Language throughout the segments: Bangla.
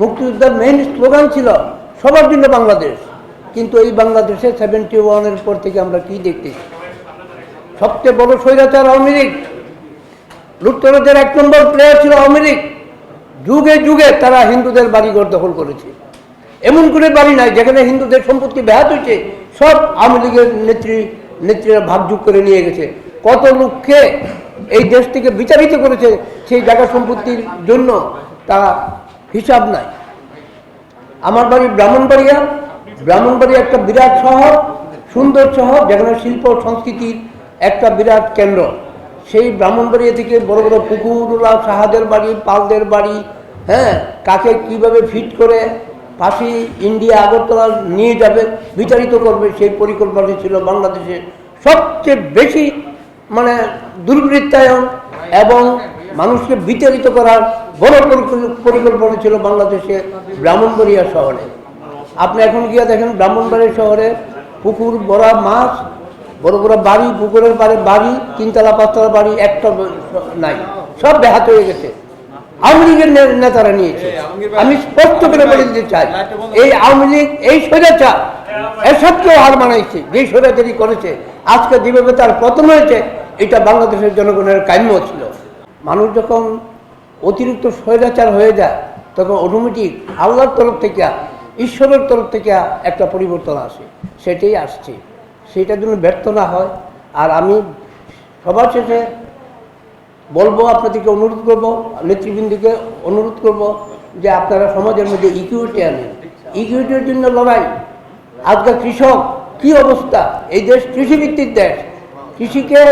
মুক্তিযুদ্ধের মেইন স্লোগান ছিল, সবার জন্য বাংলাদেশ। কিন্তু এই বাংলাদেশে সেভেন্টি ওয়ানের পর থেকে আমরা কি দেখতেছি? সবচেয়ে বড় স্বৈরাচার আওয়ামী লীগ। লুটতরাজের এক নম্বর প্লেয়ার ছিল আওয়ামী লীগ। যুগে যুগে তারা হিন্দুদের বাড়িঘর দখল করেছে। এমন করে বাড়ি নাই যেখানে হিন্দুদের সম্পত্তি ব্যাহত হয়েছে, সব আওয়ামী লীগের নেত্রী, নেত্রীরা ভাগযোগ করে নিয়ে গেছে। কত লোককে এই দেশ থেকে বিচারিত করেছে সেই জায়গা সম্পত্তির জন্য তা হিসাব নাই। আমার বাড়ি ব্রাহ্মণবাড়িয়া। ব্রাহ্মণবাড়িয়া একটা বিরাট শহর, সুন্দর শহর, যেখানে শিল্প সংস্কৃতির একটা বিরাট কেন্দ্র। সেই ব্রাহ্মণবাড়িয়া থেকে বড় বড় পুকুরলা সাহাদের বাড়ি, পালদের বাড়ি হ্যাঁ কাকে কীভাবে ফিট করে পাশে ইন্ডিয়া, আগরতলা নিয়ে যাবে বিচারিত করবে, সেই পরিকল্পনা ছিল বাংলাদেশের সবচেয়ে বেশি মানে দুর্বৃত্তায়ন এবং মানুষকে বিতাড়িত করার বড় পরিকল্পনা ছিল বাংলাদেশে ব্রাহ্মণবাড়িয়া শহরে। আপনি এখন গিয়ে দেখেন ব্রাহ্মণবাড়িয়া শহরে পুকুর, বড়, মাছ, বড় বড় বাড়ি, পুকুরের পাড়ে বাড়ি, তিনতলা, পাঁচতলা বাড়ি, একটা নাই। সব ব্যাহাত হয়ে গেছে। আওয়ামী লীগের নেতারা নিয়েছে। আমি স্পষ্ট করে বলে দিতে চাই, এই আওয়ামী লীগ এই স্বৈরাচার, এসবকেও হার মানাইছে, যে স্বৈরাচারই করেছে, আজকে যেভাবে তার পতন হয়েছে, এটা বাংলাদেশের জনগণের কাম্য ছিল। মানুষ যখন অতিরিক্ত স্বৈরাচার হয়ে যায়, তখন অটোমেটিক আল্লাহর তরফ থেকে, ঈশ্বরের তরফ থেকে একটা পরিবর্তন আসে। সেটাই আসছে। সেটার জন্য ব্যর্থ না হয়। আর আমি সবার শেষে বলব, আপনাদেরকে অনুরোধ করব, নেতৃবৃন্দকে অনুরোধ করব যে আপনারা সমাজের মধ্যে ইকুইটি আনেন। ইকুইটির জন্য লড়াই। আজকে কৃষক, কি অবস্থা? এই দেশ কৃষিভিত্তিক দেশ। কৃষিকে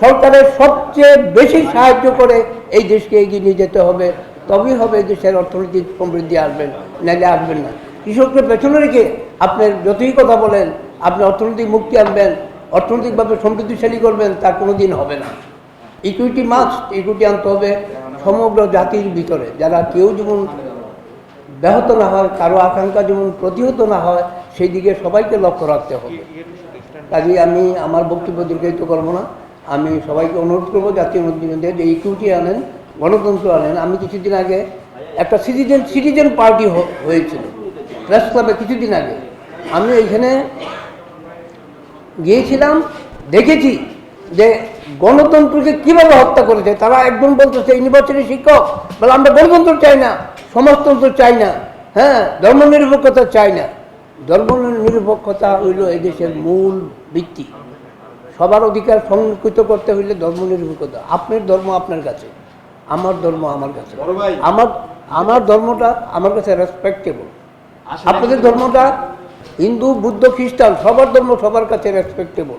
সরকারের সবচেয়ে বেশি সাহায্য করে এই দেশকে এগিয়ে নিয়ে যেতে হবে, তবেই হবে দেশের অর্থনৈতিক সমৃদ্ধি আসবেন নাহলে আসবেন না। কৃষককে পেছনে রেখে আপনার যতই কথা বলেন, আপনি অর্থনৈতিক মুক্তি আনবেন, অর্থনৈতিকভাবে সমৃদ্ধিশালী করবেন, তা কোনো দিন হবে না। ইকুইটি মাস্ট ইকুইটি আনতে হবে সমগ্র জাতির ভিতরে। যারা কেউ যেমন ব্যাহত না হয়, কারও আকাঙ্ক্ষা যেমন প্রতিহত না হয়, সেই দিকে সবাইকে লক্ষ্য রাখতে হবে। কাজে আমি, আমার বক্তব্য দীর্ঘায়িত করব না। আমি সবাইকে অনুরোধ করব, জাতীয় মন্ত্রীদের যে ইকুইটি আনেন, গণতন্ত্র আনেন। আমি কিছুদিন আগে একটা সিটিজেন সিটিজেন পার্টি হয়েছিল প্রেস ক্লাবে কিছুদিন আগে। আমি এইখানে গিয়েছিলাম, দেখেছি যে গণতন্ত্রকে কীভাবে হত্যা করেছে। তারা একজন বলতেছে ইউনিভার্সিটি শিক্ষক। বলে, আমরা গণতন্ত্র চাই না, সমাজতন্ত্র চাই না হ্যাঁ ধর্মনিরপেক্ষতা চাই না। ধর্মনিরপেক্ষতা হইল এই দেশের মূল ভিত্তি। সবার অধিকার সংরক্ষিত করতে হইলে ধর্ম ধর্মনিরপেক্ষতা আপনার ধর্ম আপনার কাছে আমার ধর্ম আমার কাছে। আমার আমার ধর্মটা আমার কাছে রেসপেক্টেবল আপনাদের ধর্মটা হিন্দু বুদ্ধ খ্রিস্টান সবার ধর্ম সবার কাছে রেসপেক্টেবল